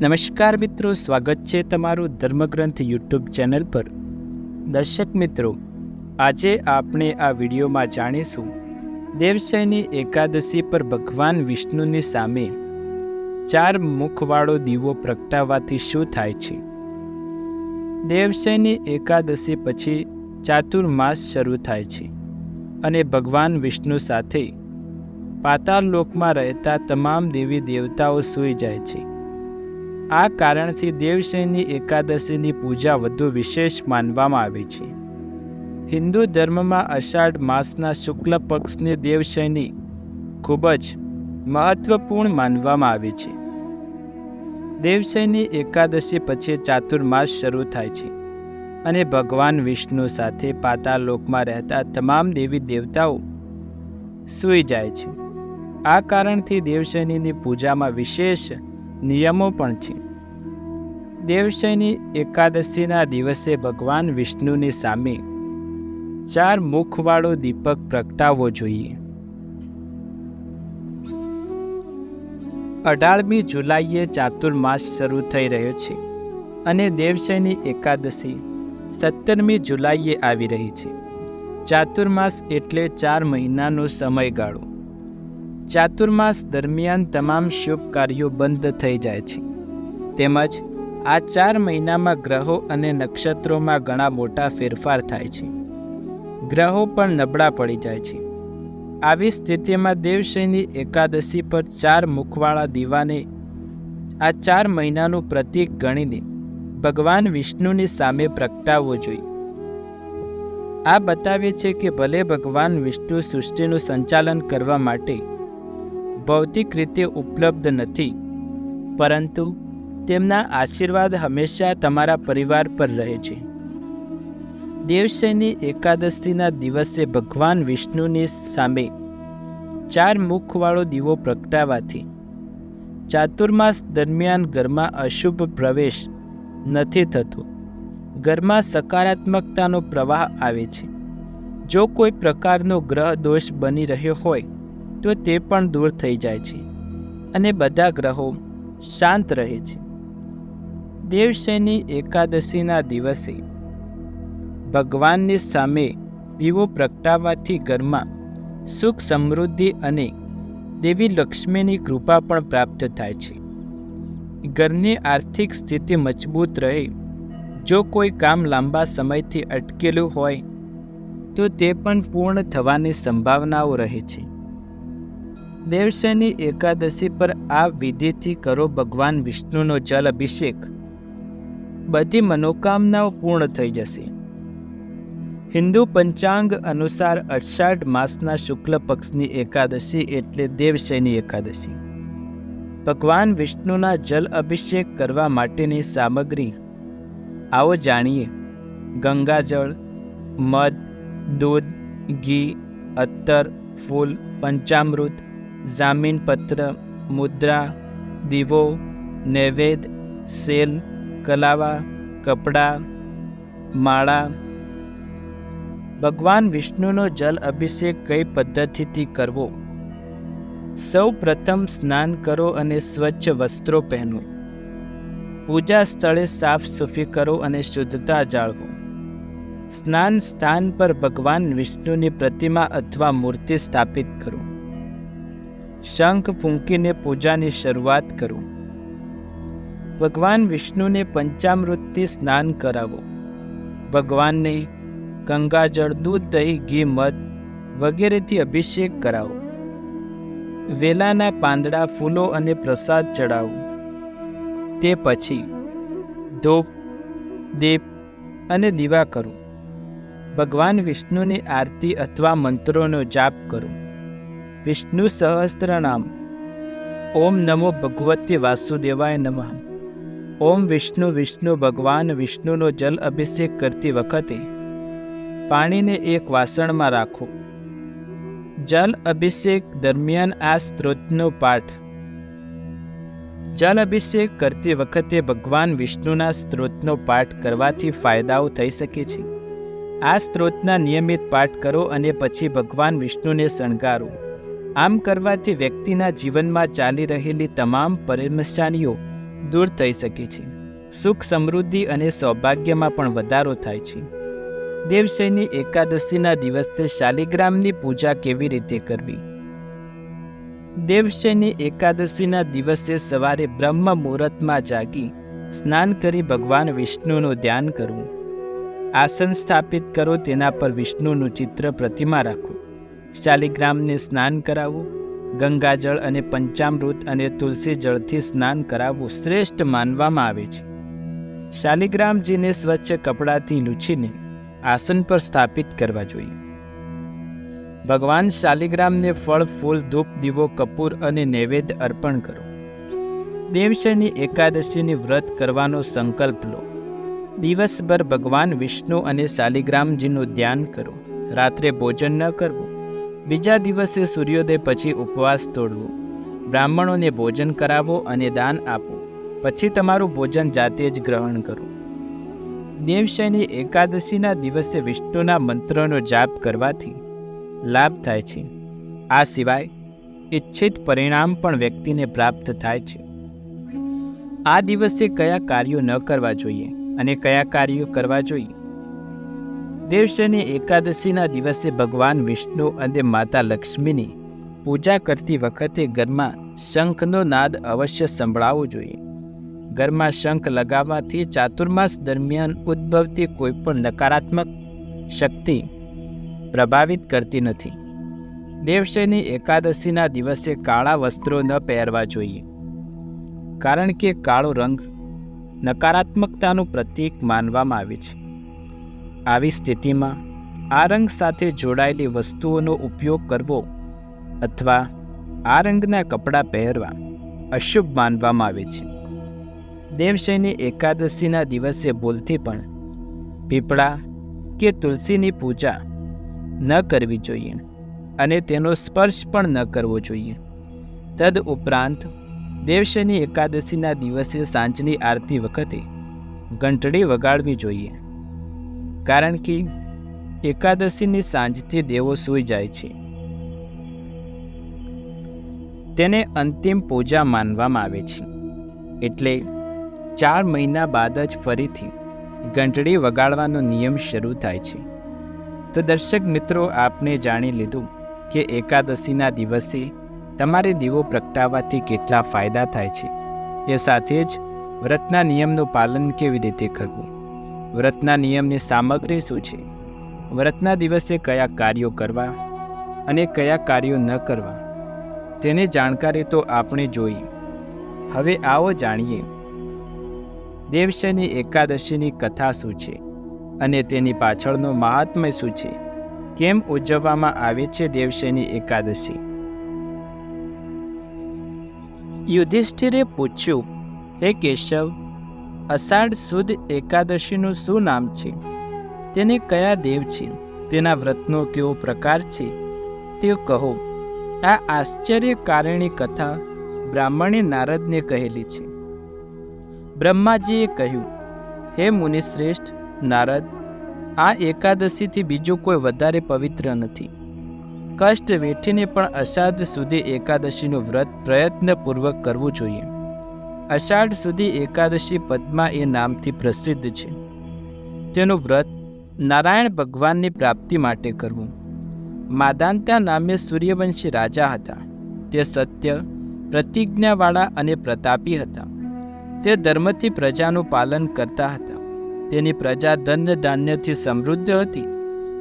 નમસ્કાર મિત્રો, સ્વાગત છે તમારું ધર્મગ્રંથ યુટ્યુબ ચેનલ પર. દર્શક મિત્રો, આજે આપણે આ વિડીયોમાં જાણીશું, દેવશયની એકાદશી પર ભગવાન વિષ્ણુની સામે ચાર મુખવાળો દીવો પ્રગટાવવાથી શું થાય છે? દેવશયની એકાદશી પછી ચાતુર્માસ શરૂ થાય છે અને ભગવાન વિષ્ણુ સાથે પાતાળ લોકમાં રહેતા તમામ દેવી દેવતાઓ સૂઈ જાય છે. આ કારણથી દેવશયની એકાદશીની પૂજા વધુ વિશેષ માનવામાં આવે છે. હિન્દુ ધર્મમાં અષાઢ માસના શુક્લ પક્ષની દેવશયની ખૂબ જ મહત્વપૂર્ણ માનવામાં આવે છે. દેવશયની એકાદશી પછી ચાતુર્માસ શરૂ થાય છે અને ભગવાન વિષ્ણુ સાથે પાતાળ લોકમાં રહેતા તમામ દેવી દેવતાઓ સૂઈ જાય છે. આ કારણથી દેવશયનીની પૂજામાં વિશેષ નિયમો પણ છે. દેવશયની એકાદશીના દિવસે ભગવાન વિષ્ણુની સામે ચાર મુખવાળો દીપક પ્રગટાવવો જોઈએ. અઢારમી જુલાઈએ ચાતુર્માસ શરૂ થઈ રહ્યો છે અને દેવશયની એકાદશી સત્તરમી જુલાઈએ આવી રહી છે. ચાતુર્માસ એટલે ચાર મહિનાનો સમયગાળો. ચાતુર્માસ દરમિયાન તમામ શુભ કાર્યો બંધ થઈ જાય છે. તેમજ આ ચાર મહિનામાં ગ્રહો અને નક્ષત્રોમાં ઘણા મોટા ફેરફાર થાય છે. ગ્રહો પણ નબળા પડી જાય છે. આવી સ્થિતિમાં દેવશયની એકાદશી પર ચાર મુખવાળા દીવાને આ ચાર મહિનાનું પ્રતીક ગણીને ભગવાન વિષ્ણુની સામે પ્રગટાવવો જોઈએ. આ બતાવે છે કે ભલે ભગવાન વિષ્ણુ સૃષ્ટિનું સંચાલન કરવા માટે ભૌતિક રીતે ઉપલબ્ધ નથી. પરંતુ તેમના આશીર્વાદ હંમેશા તમારા પરિવાર પર રહે છે. દેવશયની એકાદશીના દિવસે ભગવાન વિષ્ણુની સામે ચાર મુખવાળો દીવો પ્રગટાવાથી ચાતુર્માસ દરમિયાન ઘરમાં અશુભ પ્રવેશ નથી થતો. ઘરમાં સકારાત્મકતાનો પ્રવાહ આવે છે. જો કોઈ પ્રકારનો ગ્રહ દોષ બની રહ્યો હોય તો તે પણ દૂર થઈ જાય છે અને બધા ગ્રહો શાંત રહે છે. દેવશયની એકાદશીના દિવસે ભગવાનની સામે દીવો પ્રગટાવવાથી ઘરમાં સુખ સમૃદ્ધિ અને દેવી લક્ષ્મીની કૃપા પણ પ્રાપ્ત થાય છે. ઘરની આર્થિક સ્થિતિ મજબૂત રહે, જો કોઈ કામ લાંબા સમયથી અટકેલું હોય, તો તે પણ પૂર્ણ થવાની સંભાવનાઓ રહે છે. દેવશયની એકાદશી પર આ વિધિથી કરો ભગવાન વિષ્ણુનો જલ અભિષેક. બધી મનોકામનાઓ પૂર્ણ થઈ જશે. હિન્દુ પંચાંગ અનુસાર અષાઢ માસના શુક્લ પક્ષની એકાદશી એટલે દેવશયની એકાદશી. ભગવાન વિષ્ણુના જલ અભિષેક કરવા માટેની સામગ્રી. આવો જાણીએ. ગંગાજળ, મધ, દૂધ, ઘી અત્તર ફૂલ, પંચામૃત જામીનપત્ર, મુદ્રા, દીવો, નૈવેદ, સેલ, કલાવા, કપડાં, માળા. ભગવાન વિષ્ણુનો જલ અભિષેક કઈ પદ્ધતિથી કરવો? સૌ પ્રથમ સ્નાન કરો અને સ્વચ્છ વસ્ત્રો પહેરો પૂજા સ્થળે સાફ સૂફી કરો અને શુદ્ધતા જાળવો. સ્નાન સ્થાન પર ભગવાન વિષ્ણુની પ્રતિમા અથવા મૂર્તિ સ્થાપિત કરો. શંખ ફૂંકીને પૂજાની શરૂઆત કરો. ભગવાન વિષ્ણુને પંચામૃતથી સ્નાન કરાવો. ભગવાનને ગંગાજળ, દૂધ, દહીં, ઘી, મધ વગેરેથી અભિષેક કરાવો. વેલાના પાંદડા, ફૂલો અને પ્રસાદ ચડાવો તે પછી ધૂપ, દીપ અને દીવા કરો. ભગવાન વિષ્ણુની આરતી અથવા મંત્રોનો જાપ કરો. વિષ્ણુ સહસ્ત્ર નામ ઓમ નમો ભગવતી વાસુદેવાય નમઃ. ઓમ વિષ્ણુ વિષ્ણુ ભગવાન વિષ્ણુનો જલ અભિષેક કરતી વખતે પાણીને એક વાસણમાં રાખો. જલ અભિષેક દરમિયાન આ સ્ત્રોતનો પાઠ જલ અભિષેક કરતી વખતે ભગવાન વિષ્ણુના સ્ત્રોતનો પાઠ કરવાથી ફાયદાઓ થઈ શકે છે. આ સ્ત્રોતના નિયમિત પાઠ કરો અને પછી ભગવાન વિષ્ણુને શણગારો. આમ કરવાથી વ્યક્તિના જીવનમાં ચાલી રહેલી તમામ પરેશાનીઓ દૂર થઈ શકે છે. સુખ, સમૃદ્ધિ અને સૌભાગ્યમાં પણ વધારો થાય છે. દેવશયની એકાદશીના દિવસે શાલિગ્રામની પૂજા કેવી રીતે કરવી? દેવશયની એકાદશીના દિવસે સવારે બ્રહ્મ મુહૂર્તમાં જાગી સ્નાન કરી ભગવાન વિષ્ણુનું ધ્યાન કરવું. આસન સ્થાપિત કરો તેના પર વિષ્ણુનું ચિત્ર પ્રતિમા રાખો. શાલિગ્રામને સ્નાન કરાવવું, ગંગાજળ અને પંચામૃત અને તુલસી જળથી સ્નાન કરાવવું શ્રેષ્ઠ માનવામાં આવે છે. શાલિગ્રામજીને સ્વચ્છ કપડાથી લૂછીને આસન પર સ્થાપિત કરવા જોઈએ. ભગવાન શાલિગ્રામને ફળ, ફૂલ, ધૂપ, દીવો, કપૂર અને નૈવેદ્ય અર્પણ કરો. દેવશયની એકાદશીની વ્રત કરવાનો સંકલ્પ લો. દિવસભર ભગવાન વિષ્ણુ અને શાલિગ્રામજીનું ધ્યાન કરો. રાત્રે ભોજન ન કરવું. બીજા દિવસે સૂર્યોદય પછી ઉપવાસ તોડવો. બ્રાહ્મણોને ભોજન કરાવો અને દાન આપો. પછી તમારું ભોજન જાતે જ ગ્રહણ કરો. દેવશયની એકાદશીના દિવસે વિષ્ણુના મંત્રનો જાપ કરવાથી લાભ થાય છે. આ સિવાય ઈચ્છિત પરિણામ પણ વ્યક્તિને પ્રાપ્ત થાય છે. આ દિવસે કયા કાર્યો ન કરવા જોઈએ અને કયા કાર્યો કરવા જોઈએ? દેવશયની એકાદશીના દિવસે ભગવાન વિષ્ણુ અને માતા લક્ષ્મીની પૂજા કરતી વખતે ઘરમાં શંખનો નાદ અવશ્ય સંભળાવવો જોઈએ. ઘરમાં શંખ લગાવવાથી ચાતુર્માસ દરમિયાન ઉદ્ભવતી કોઈપણ નકારાત્મક શક્તિ પ્રભાવિત કરતી નથી. દેવશયની એકાદશીના દિવસે કાળા વસ્ત્રો ન પહેરવા જોઈએ. કારણ કે કાળો રંગ નકારાત્મકતાનું પ્રતીક માનવામાં આવે છે. આવી સ્થિતિમાં આ રંગ સાથે જોડાયેલી વસ્તુઓનો ઉપયોગ કરવો અથવા આ રંગના કપડાં પહેરવા અશુભ માનવામાં આવે છે. દેવશયની એકાદશીના દિવસે ભૂલથી પણ પીપળા કે તુલસીની પૂજા ન કરવી જોઈએ અને તેનો સ્પર્શ પણ ન કરવો જોઈએ. તદ ઉપરાંત દેવશયની એકાદશીના દિવસે સાંજની આરતી વખતે ઘંટડી વગાડવી જોઈએ. કારણ કે એકાદશીની સાંજથી દેવો સૂઈ જાય છે. તેને અંતિમ પૂજા માનવામાં આવે છે. એટલે ચાર મહિના બાદ જ ફરીથી ઘંટડી વગાડવાનો નિયમ શરૂ થાય છે. તો દર્શક મિત્રો, આપને જાણી લીધું કે એકાદશીના દિવસે તમારે દીવો પ્રગટાવવાથી કેટલા ફાયદા થાય છે. એ સાથે જ વ્રતના નિયમનું પાલન કેવી રીતે કરવું? વ્રતના નિયમની સામગ્રી શું છે? વ્રતના દિવસે કયા કાર્યો કરવા અને કયા કાર્યો ન કરવા? તેની જાણકારી તો આપણે જોઈ. હવે આવો જાણીએ. દેવશયની એકાદશીની કથા શું છે અને તેની પાછળનો મહાત્મ્ય શું છે? કેમ ઉજવવામાં આવે છે દેવશયની એકાદશી? યુધિષ્ઠિરે પૂછ્યું, હે કેશવ અષાઢ સુદ એકાદશીનું શું નામ છે? તેને કયા દેવ છે? તેના વ્રતનો કેવો પ્રકાર છે? તે કહો. આ આશ્ચર્યકારણી કથા બ્રાહ્મણે નારદને કહેલી છે. બ્રહ્માજીએ કહ્યું, હે મુનિશ્રેષ્ઠ નારદ, આ એકાદશીથી બીજું કોઈ વધારે પવિત્ર નથી. કષ્ટ વેઠીને પણ અષાઢ સુધી એકાદશીનું વ્રત પ્રયત્નપૂર્વક કરવું જોઈએ. અષાઢ સુધી એકાદશી પદ્મા એ નામથી પ્રસિદ્ધ છે. તેનું વ્રત નારાયણ ભગવાનની પ્રાપ્તિ માટે કરવું. માદાંતા નામે સૂર્યવંશી રાજા હતા. તે સત્ય, પ્રતિજ્ઞાવાળા અને પ્રતાપી હતા. તે ધર્મથી પ્રજાનું પાલન કરતા હતા. તેની પ્રજા ધન્ય ધાન્યથી સમૃદ્ધ હતી.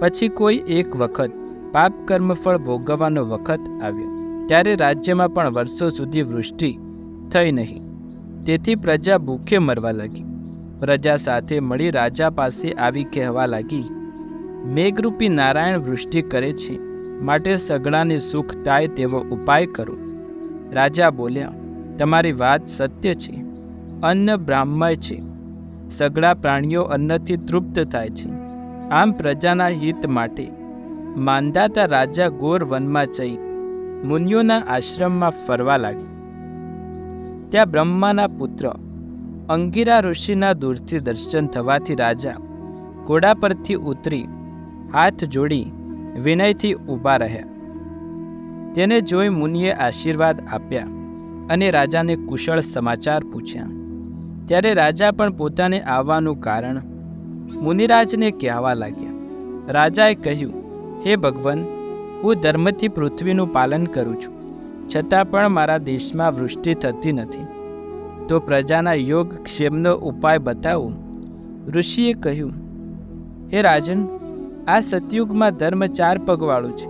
પછી કોઈ એક વખત પાપ કર્મફળ ભોગવવાનો વખત આવ્યો. ત્યારે રાજ્યમાં પણ વર્ષો સુધી વૃષ્ટિ થઈ નહીં. તેથી પ્રજા ભૂખે મરવા લાગી. પ્રજા સાથે મળી રાજા પાસે આવી કહેવા લાગી, મેઘરૂપી નારાયણ વૃષ્ટિ કરે છે, માટે સગડાને સુખ થાય તેવો ઉપાય કરો. રાજા બોલ્યા, તમારી વાત સત્ય છે, અન્ન બ્રાહ્મય છે. સગડા પ્રાણીઓ અન્નથી તૃપ્ત થાય છે. આમ પ્રજાના હિત માટે માંદાતા રાજા ગોર વનમાં જઈ મુનિઓના આશ્રમમાં ફરવા લાગ્યા ત્યાં બ્રહ્માના પુત્ર અંગીરા ઋષિના દૂરથી દર્શન થવાથી રાજા ઘોડા પરથી ઉતરી હાથ જોડી વિનયથી ઊભા રહ્યા. તેને જોઈ મુનિએ આશીર્વાદ આપ્યા અને રાજાને કુશળ સમાચાર પૂછ્યા. ત્યારે રાજા પણ પોતાને આવવાનું કારણ મુનિરાજને કહેવા લાગ્યા. રાજાએ કહ્યું, હે ભગવાન, હું ધર્મથી પૃથ્વીનું પાલન કરું છું. છતાં પણ મારા દેશમાં વૃષ્ટિ થતી નથી. તો પ્રજાના યોગ ક્ષેમનો ઉપાય બતાવો. ઋષિએ કહ્યું, હે રાજન, આ સતયુગમાં ધર્મ ચાર પગવાળું છે.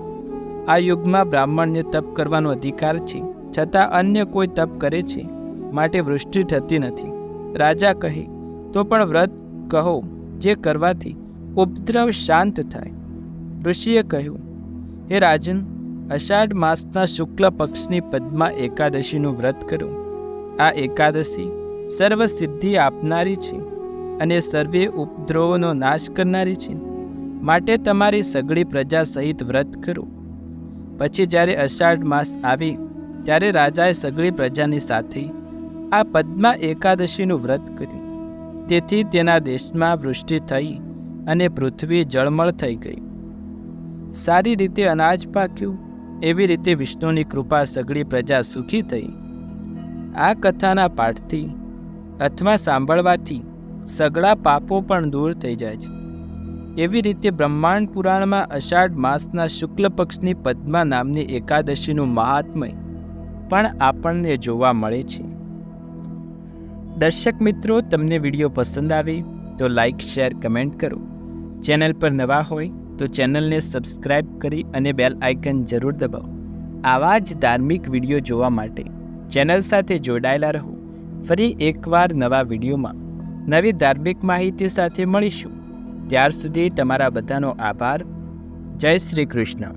આ યુગમાં બ્રાહ્મણને તપ કરવાનો અધિકાર છે, છતાં અન્ય કોઈ તપ કરે છે, માટે વૃષ્ટિ થતી નથી. રાજા કહે, તો પણ વ્રત કહો, જે કરવાથી ઉપદ્રવ શાંત થાય. ઋષિએ કહ્યું, હે રાજન અષાઢ માસના શુક્લ પક્ષની પદ્મા એકાદશીનું વ્રત કરો. આ એકાદશી સર્વ સિદ્ધિ આપનારી છે અને સર્વે ઉપદ્રવોનો નાશ કરનારી છે. માટે તમારી સગળી પ્રજા સહિત વ્રત કરો. પછી જ્યારે અષાઢ માસ આવી, ત્યારે રાજાએ સગળી પ્રજાની સાથે આ પદ્મા એકાદશીનું વ્રત કર્યું. તેથી તેના દેશમાં વૃષ્ટિ થઈ અને પૃથ્વી જળમળ થઈ ગઈ. સારી રીતે અનાજ પાક્યું. એવી રીતે વિષ્ણુની કૃપા સગળી પ્રજા સુખી થઈ. આ કથાના પાઠથી અથવા સાંભળવાથી સગળા પાપો પણ દૂર થઈ જાય છે. એવી રીતે બ્રહ્માંડ પુરાણમાં અષાઢ માસના શુક્લ પક્ષની પદ્મા નામની એકાદશીનું મહાત્મય પણ આપણને જોવા મળે છે. દર્શક મિત્રો, તમને વીડિયો પસંદ આવે તો લાઈક, શેર, કમેન્ટ કરો. ચેનલ પર નવા હોય તો ચેનલને સબસ્ક્રાઇબ કરી અને બેલ આઇકન જરૂર દબાવો. આવા જ ધાર્મિક વીડિયો જોવા માટે ચેનલ સાથે જોડાયેલા રહો. ફરી એકવાર નવા વિડીયોમાં નવી ધાર્મિક માહિતી સાથે મળીશું. ત્યાર સુધી તમારા બધાનો આભાર. જય શ્રી કૃષ્ણ.